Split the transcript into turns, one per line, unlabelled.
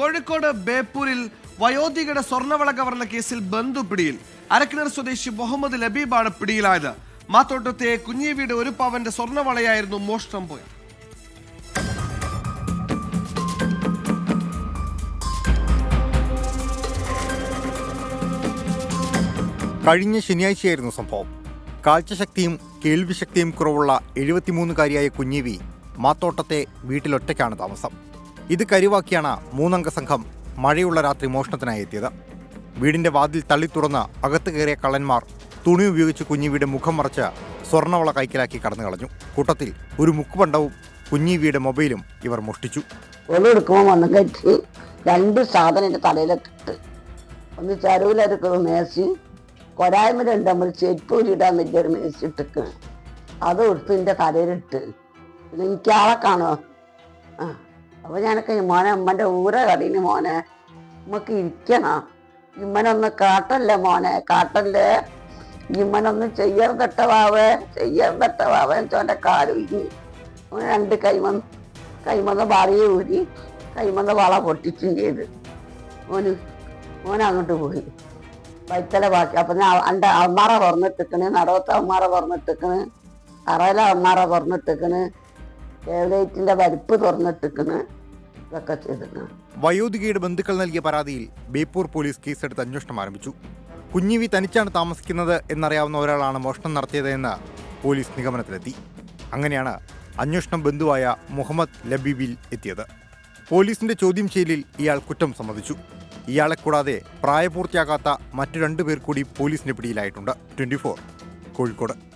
കോഴിക്കോട് ബേപ്പൂരിൽ വയോധികയുടെ സ്വർണവള കവർന്ന കേസിൽ ബന്ധു പിടിയിൽ. അരക്കിണർ സ്വദേശി മുഹമ്മദ് ലബീബാണ് പിടിയിലായത്. മാത്തോട്ടത്തെ കുഞ്ഞിവീട് ഒരു പവന്റെ സ്വർണവളയായിരുന്നു മോഷണം പോയത്.
കഴിഞ്ഞ ശനിയാഴ്ചയായിരുന്നു സംഭവം. കാഴ്ചശക്തിയും കേൾവിശക്തിയും കുറവുള്ള എഴുപത്തിമൂന്നുകാരിയായ കുഞ്ഞിവി മാത്തോട്ടത്തെ വീട്ടിലൊറ്റയ്ക്കാണ് താമസം. ഇത് കരുവാക്കിയാണ് മൂന്നംഗ സംഘം മഴയുള്ള രാത്രി മോഷണത്തിനായി എത്തിയത്. വീടിന്റെ വാതിൽ തള്ളി തുറന്ന് അകത്ത് കയറിയ കള്ളന്മാർ തുണി ഉപയോഗിച്ച് കുഞ്ഞിവിയുടെ മുഖം മറച്ച് സ്വർണവള കൈക്കലാക്കി കടന്നു കളഞ്ഞു. കൂട്ടത്തിൽ ഒരു മുക്കുപണ്ടവും കുഞ്ഞിവിയുടെ മൊബൈലും ഇവർ മോഷ്ടിച്ചു.
ഒലെടുക്കുമ്പോൾ വന്ന് കെട്ടി രണ്ട് സാധനം എന്റെ തലയിലിട്ടിട്ട് ഒന്ന് ചരുവിലെടുക്കുന്ന മേശി കൊരായ്മ രണ്ട് നമ്മൾ ചെരുപ്പൂരിടാൻ വലിയൊരു മേശി ഇട്ടിക്ക്. അത് എടുത്ത് എന്റെ തലയിലിട്ട്. എനിക്ക് ആളെ കാണോ ആ. അപ്പോൾ ഞാനൊക്കെ മോനെ ഉമ്മന്റെ ഊര കടീന് മോനെ. നമുക്ക് ഇരിക്കണം. ഇമ്മനൊന്ന് കാട്ടല്ലേ മോനെ കാട്ടല്ലേ? ഇമ്മനൊന്ന് ചെയ്യർതട്ടവാവേ ചെയ്യർതട്ടവാവേ എന്റെ കാൽ ഇനി അവൻ രണ്ട് കൈമന്ന് കൈമന്ന വളയെ ഊരി കൈമന്ന വള പൊട്ടിച്ചും ചെയ്ത്. ഓന് ഓൻ അങ്ങോട്ട് പോയി. വൈത്തല ബാക്കി. അപ്പം ഞാൻ എന്റെ അമ്മാറ തുറന്നിട്ടിക്കണ് നടവത്തെ അമ്മാറ തുറന്നിട്ടിക്കണ് അറയിലെ അമ്മാറ തുറന്നിട്ടിക്കണ് കേവലേറ്റിന്റെ പരിപ്പ് തുറന്നിട്ടിക്കണ് ഇതൊക്കെ ചെയ്തിക്കണ്
വയോധികയുടെ ബന്ധുക്കൾ നൽകിയ പരാതിയിൽ ബേപ്പൂർ പോലീസ് കേസെടുത്ത് അന്വേഷണം ആരംഭിച്ചു. കുഞ്ഞിവി തനിച്ചാണ് താമസിക്കുന്നത് എന്നറിയാവുന്ന ഒരാളാണ് മോഷണം നടത്തിയതെന്ന് പോലീസ് നിഗമനത്തിലെത്തി. അങ്ങനെയാണ് അന്വേഷണം ബന്ധുവായ മുഹമ്മദ് ലബീബിൽ എത്തിയത്. പോലീസിന്റെ ചോദ്യം ചെയ്യലിൽ ഇയാൾ കുറ്റം സമ്മതിച്ചു. ഇയാളെ കൂടാതെ പ്രായപൂർത്തിയാകാത്ത മറ്റു രണ്ടു പേർ കൂടി പോലീസിന്റെ പിടിയിലായിട്ടുണ്ട്. ട്വന്റി കോഴിക്കോട്.